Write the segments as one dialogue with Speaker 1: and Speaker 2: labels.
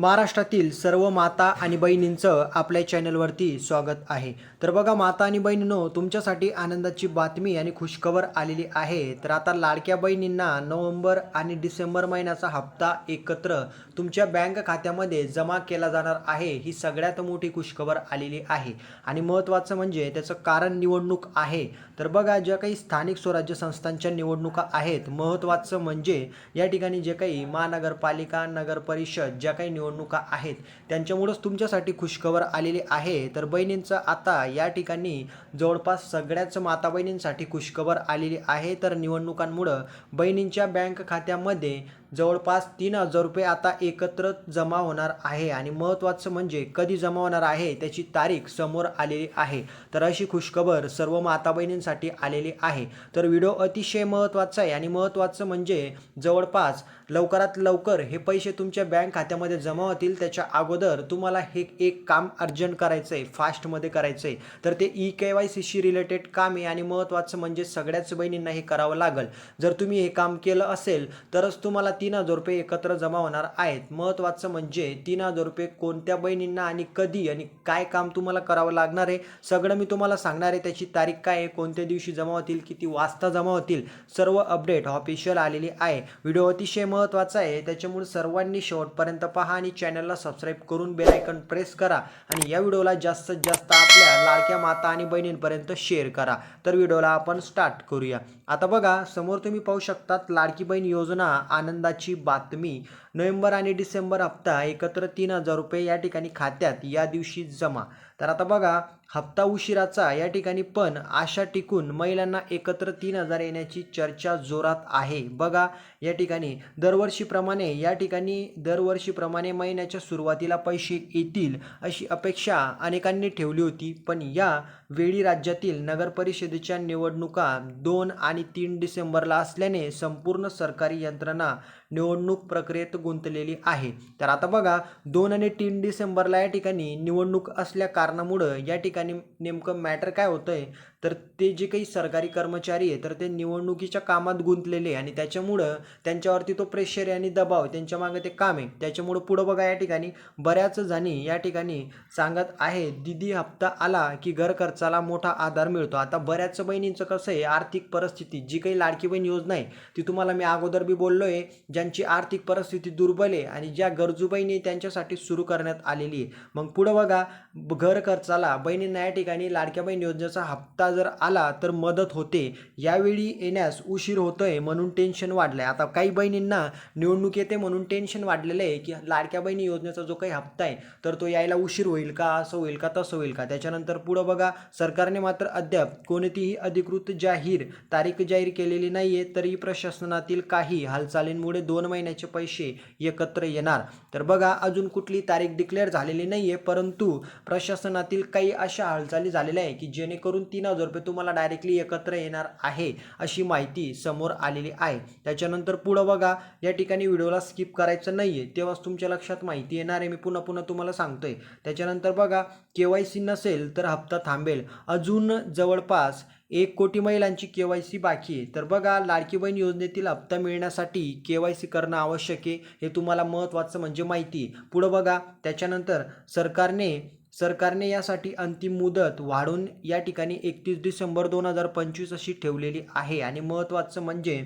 Speaker 1: महाराष्ट्रातील सर्व माता आणि बहिणींचं आपल्या चॅनलवरती स्वागत आहे. तर बघा माता आणि बहिणींनो तुमच्यासाठी आनंदाची बातमी आणि खुशखबर आलेली आहे. तर आता लाडक्या बहिणींना नोव्हेंबर आणि डिसेंबर महिन्याचा हप्ता एकत्र तुमच्या बँक खात्यामध्ये जमा केला जाणार आहे ही सगळ्यात मोठी खुशखबर आलेली आहे. आणि महत्त्वाचं म्हणजे त्याचं कारण निवडणूक आहे. तर बघा ज्या काही स्थानिक स्वराज्य संस्थांच्या निवडणुका आहेत महत्त्वाचं म्हणजे या ठिकाणी जे काही महानगरपालिका नगर परिषद ज्या काही निवडणुका आहेत त्यांच्यामुळंच तुमच्यासाठी खुशखबर आलेली आहे. तर बहिणींचं आता या ठिकाणी जवळपास सगळ्याच माता बहिणींसाठी खुशखबर आलेली आहे. तर निवडणुकांमुळं बहिणींच्या बँक खात्यामध्ये जवळपास तीन हजार रुपये आता एकत्र जमा होणार आहे. आणि महत्त्वाचं म्हणजे कधी जमा होणार आहे त्याची तारीख समोर आलेली आहे. तर अशी खुशखबर सर्व माता बहिणींसाठी आलेली आहे. तर व्हिडिओ अतिशय महत्त्वाचा आहे. आणि महत्त्वाचं म्हणजे जवळपास लवकरात लवकर हे पैसे तुमच्या बँक खात्यामध्ये जमा होतील. त्याच्या अगोदर तुम्हाला हे एक काम अर्जंट करायचं आहे फास्टमध्ये करायचं आहे तर ते ई के वाय सीशी रिलेटेड काम आहे. आणि महत्त्वाचं म्हणजे सगळ्याच बहिणींना हे करावं लागेल. जर तुम्ही हे काम केलं असेल तरच तुम्हाला तीन हजार रुपये एकत्र जमा होणार आहेत. महत्त्वाचं म्हणजे तीन हजार रुपये कोणत्या बहिणींना आणि कधी आणि काय काम तुम्हाला करावं लागणार आहे? सगळं मी तुम्हाला सांगणार आहे. त्याची तारीख काय आहे? कोणत्या दिवशी जमा होतील? किती वाजता जमा होतील? सर्व अपडेट ऑफिशियल आलेली आहे. व्हिडिओ अतिशय महत्त्वाचा आहे. त्याच्यामुळे सर्वांनी शेवटपर्यंत पहा आणि चॅनलला सबस्क्राईब करून बेल आयकन प्रेस करा आणि या व्हिडिओला जास्तीत जास्त आपल्या लाडक्या माता आणि बहिणींपर्यंत शेअर करा. तर व्हिडिओला आपण स्टार्ट करूया. आता बघा समोर तुम्ही पाहू शकतात लाडकी बहीण योजना आनंदाची बातमी नोव्हेंबर आणि डिसेंबर हप्ता एकत्र तीन हजार रुपये या ठिकाणी खात्यात या दिवशी जमा. तर आता बघा हप्ता उशिराचा या ठिकाणी पण आशा टिकून महिलांना एकत्र तीन हजार येण्याची चर्चा जोरात आहे. बघा या ठिकाणी दरवर्षीप्रमाणे या ठिकाणी दरवर्षीप्रमाणे महिन्याच्या सुरुवातीला पैसे येतील अशी अपेक्षा अनेकांनी ठेवली होती. पण या वेळी राज्यातील नगरपरिषदेच्या निवडणुका दोन आणि तीन डिसेंबरला असल्याने संपूर्ण सरकारी यंत्रणा निवडणूक प्रक्रियेत गुंतलेली आहे. तर आता बघा दोन आणि तीन डिसेंबरला या ठिकाणी निवडणूक असल्या कारणामुळं या ठिकाणी नेमकं मॅटर काय होतं आहे तर ते जे काही सरकारी कर्मचारी आहे तर ते निवडणुकीच्या कामात गुंतलेले आणि त्याच्यामुळं त्यांच्यावरती तो प्रेशर आहे आणि दबाव त्यांच्या मागे ते काम आहे. त्याच्यामुळं पुढं बघा या ठिकाणी बऱ्याच जणी या ठिकाणी सांगत आहे दिदी हप्ता आला की घर खर्चाला मोठा आधार मिळतो. आता बऱ्याच बहिणींचं कसं आहे आर्थिक परिस्थिती जी काही लाडकी बहीण योजना आहे ती तुम्हाला मी अगोदर बी बोललो आहे ज्यांची आर्थिक परिस्थिती दुर्बल आहे आणि ज्या गरजू बहिणी त्यांच्यासाठी सुरू करण्यात आलेली आहे. मग पुढं बघा घर खर्चाला बहिणींना या ठिकाणी लाडक्या बहीण योजनेचा हप्ता जर आला तर मदत होते. यावेळी येण्यास उशीर होतोय म्हणून टेन्शन वाढलंय. आता काही बहिणींना निवडणूक येते म्हणून टेन्शन वाढलेलं आहे की लाडक्या बहिणी योजनेचा जो काही हप्ता आहे तर तो यायला उशीर होईल का असं होईल का तसं होईल का? त्याच्यानंतर पुढं बघा सरकारने मात्र अद्याप कोणतीही अधिकृत जाहीर तारीख जाहीर केलेली नाही आहे तरी प्रशासनातील काही हालचालींमुळे दोन महिन्याचे पैसे एकत्र येणार. तर बघा अजून कुठली तारीख डिक्लेअर झालेली नाही आहे परंतु प्रशासनातील काही अशा हालचाली झालेल्या आहे की जेणेकरून तीन हजार रुपये तुम्हाला डायरेक्टली एकत्र येणार आहे अशी माहिती समोर आलेली आहे. त्याच्यानंतर पुढं बघा या ठिकाणी व्हिडिओला स्किप करायचं नाही आहे तेव्हाच तुमच्या लक्षात माहिती येणार आहे. मी पुन्हा पुन्हा तुम्हाला सांगतोय. त्याच्यानंतर बघा के वाय सी नसेल तर हप्ता थांबेल. अजून जवळपास एक कोटी महिलांची के वाय सी बाकी आहे. तर बघा लाडकी बहीण योजनेतील हप्ता मिळण्यासाठी के वाय सी करणं आवश्यक आहे. हे तुम्हाला महत्त्वाचं म्हणजे माहिती आहे. पुढं बघा त्याच्यानंतर सरकारने सरकारने यासाठी अंतिम मुदत वाढवून या ठिकाणी एकतीस डिसेंबर दोन हजार पंचवीस अशी ठेवलेली आहे. आणि महत्त्वाचं म्हणजे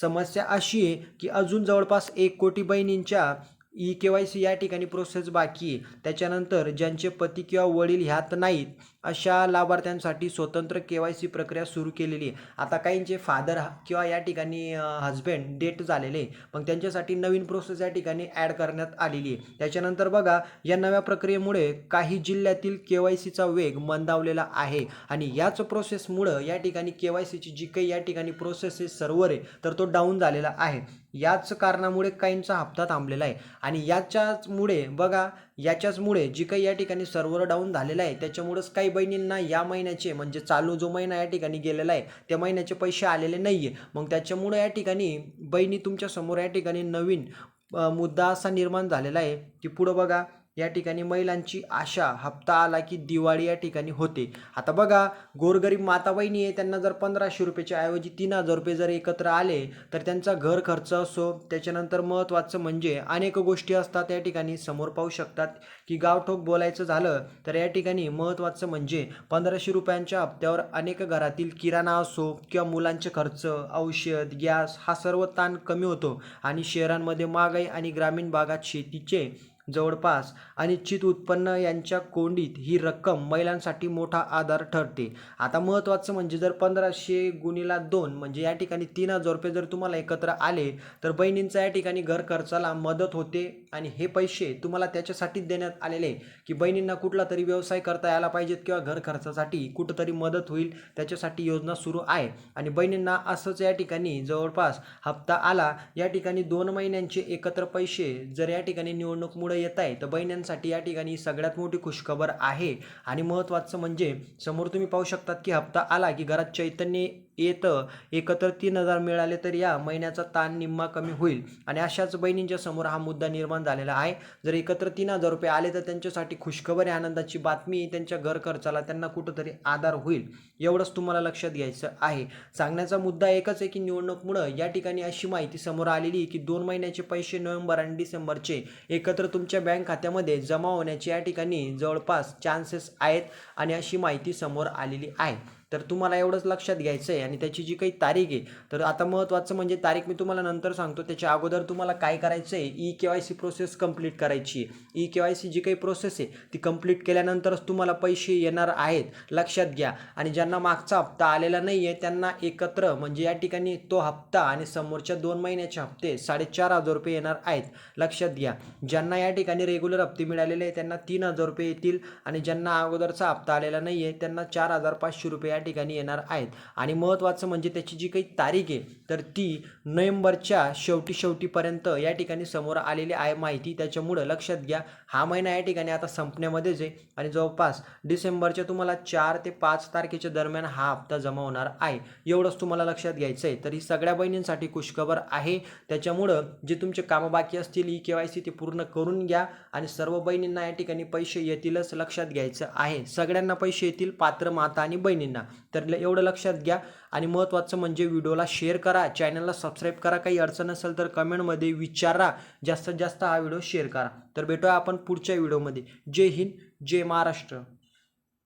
Speaker 1: समस्या अशी आहे की अजून जवळपास एक कोटी बहिणींच्या ई के वाय सी या ठिकाणी प्रोसेस बाकी आहे. त्याच्यानंतर ज्यांचे पती किंवा वडील ह्यात नाहीत अशा लाभार्थ्यांसाठी स्वतंत्र के वाय सी प्रक्रिया सुरू केलेली आहे. आता काहींचे फादर किंवा या ठिकाणी हजबंड डेट झालेले आहे. मग त्यांच्यासाठी नवीन प्रोसेस या ठिकाणी ॲड करण्यात आलेली आहे. त्याच्यानंतर बघा या नव्या प्रक्रियेमुळे काही जिल्ह्यातील के वाय सीचा वेग मंदावलेला आहे. आणि याच प्रोसेसमुळं या ठिकाणी के वाय सीची जी काही या ठिकाणी प्रोसेस आहे सर्व्हर आहे तर तो डाऊन झालेला आहे. याच कारणामुळे काहींचा हप्ता थांबलेला आहे. आणि याच्याचमुळे बघा याच्याचमुळे जी काही या ठिकाणी सर्व्हर डाऊन झालेलं आहे त्याच्यामुळेच काही बहिणींना या महिन्याचे म्हणजे चालू जो महिना या ठिकाणी गेलेला आहे त्या महिन्याचे पैसे आलेले नाही आहे मग त्याच्यामुळे या ठिकाणी बहिणी तुमच्यासमोर या ठिकाणी नवीन मुद्दा असा निर्माण झालेला आहे की पुढं बघा या ठिकाणी महिलांची आशा हप्ता आला की दिवाळी या ठिकाणी होते. आता बघा गोरगरीब माता बहिणी आहे त्यांना जर पंधराशे रुपयाच्या ऐवजी तीन हजार रुपये जर एकत्र आले तर त्यांचा घर खर्च असो त्याच्यानंतर महत्त्वाचं म्हणजे अनेक गोष्टी असतात या ठिकाणी समोर पाहू शकतात. की गावठोक बोलायचं झालं तर या ठिकाणी महत्त्वाचं म्हणजे पंधराशे रुपयांच्या हप्त्यावर अनेक घरातील किराणा असो किंवा मुलांचे खर्च औषध गॅस हा सर्व ताण कमी होतो. आणि शहरांमध्ये महागाई आणि ग्रामीण भागात शेतीचे जवळपास. अनिश्चित उत्पन्न यांच्या कोंडीत ही रक्कम महिलांसाठी मोठा आधार ठरते. आता महत्त्वाचं म्हणजे जर पंधराशे गुणीला दोन म्हणजे या ठिकाणी तीन हजार रुपये जर तुम्हाला एकत्र आले तर बहिणींचा या ठिकाणी घर खर्चाला मदत होते आणि हे पैसे तुम्हाला त्याच्यासाठीच देण्यात आलेले की बहिणींना कुठला तरी व्यवसाय करता यायला पाहिजेत किंवा घर खर्चासाठी कुठंतरी मदत होईल त्याच्यासाठी योजना सुरू आहे. आणि बहिणींना असंच या ठिकाणी जवळपास हप्ता आला. या ठिकाणी दोन महिन्यांचे एकत्र पैसे जर या ठिकाणी निवडणूकमुळे मुळे येत आहे. तर बहिण्यांसाठी या ठिकाणी सगळ्यात मोठी खुशखबर आहे. आणि महत्त्वाचं म्हणजे समोर तुम्ही पाहू शकतात की हप्ता आला की घरात चैतन्य येतं. एकत्र तीन हजार मिळाले तर या महिन्याचा ताण निम्मा कमी होईल. आणि अशाच बहिणींच्या समोर हा मुद्दा निर्माण झालेला आहे. जर एकत्र तीन हजार रुपये आले तर त्यांच्यासाठी खुशखबर आहे आनंदाची बातमी त्यांच्या घर खर्चाला त्यांना कुठंतरी आधार होईल एवढंच तुम्हाला लक्षात घ्यायचं आहे. सांगण्याचा मुद्दा एकच आहे की निवडणूकमुळं या ठिकाणी अशी माहिती समोर आलेली आहे की दोन महिन्याचे पैसे नोव्हेंबर आणि डिसेंबरचे एकत्र तुमच्या बँक खात्यामध्ये जमा होण्याचे या ठिकाणी जवळपास चान्सेस आहेत आणि अशी माहिती समोर आलेली आहे. तर तुम्हाला एवढंच लक्षात घ्यायचं आहे आणि त्याची जी काही तारीख आहे तर आता महत्त्वाचं म्हणजे तारीख मी तुम्हाला नंतर सांगतो. त्याच्या अगोदर तुम्हाला काय करायचं आहे E K Y C process complete करायची आहे. ई के वाय सी जी काही प्रोसेस आहे ती कंप्लीट केल्यानंतरच तुम्हाला पैसे येणार आहेत. लक्षात घ्या. आणि ज्यांना मागचा हप्ता आलेला नाही आहे त्यांना एकत्र म्हणजे या ठिकाणी तो हप्ता आणि समोरच्या दोन महिन्याचे हप्ते साडेचार हजार रुपये येणार आहेत. लक्षात घ्या. ज्यांना या ठिकाणी रेग्युलर हप्ते मिळालेले आहे त्यांना तीन हजार रुपये येतील. आणि ज्यांना अगोदरचा हप्ता आलेला नाही आहे त्यांना चार हजार पाचशे रुपये या ठिकाणी येणार आहेत. आणि महत्त्वाचं म्हणजे त्याची जी काही तारीख आहे तर ती नोव्हेंबरच्या शेवटी शेवटीपर्यंत या ठिकाणी समोर आलेली आहे माहिती. त्याच्यामुळं लक्षात घ्या हा महिना या ठिकाणी आता संपण्यामध्येच आहे. आणि जवळपास डिसेंबरच्या तुम्हाला चार ते पाच तारखेच्या दरम्यान हा हप्ता जमा होणार आहे. एवढंच तुम्हाला लक्षात घ्यायचं आहे. तर ही सगळ्या बहिणींसाठी खुशखबर आहे. त्याच्यामुळं जे तुमचे कामं बाकी असतील ई के वाय सी ते पूर्ण करून घ्या. आणि सर्व बहिणींना या ठिकाणी पैसे येतीलच लक्षात घ्यायचं आहे. सगळ्यांना पैसे येतील पात्र माता आणि बहिणींना. तर एवढं लक्षात घ्या. आणि महत्त्वाचं म्हणजे व्हिडिओला शेअर करा चॅनलला सबस्क्राईब करा. काही अडचण असेल तर कमेंटमध्ये विचारा. जास्तीत जास्त हा व्हिडिओ शेअर करा. तर भेटूया आपण पुढच्या व्हिडिओमध्ये जय हिंद जय महाराष्ट्र.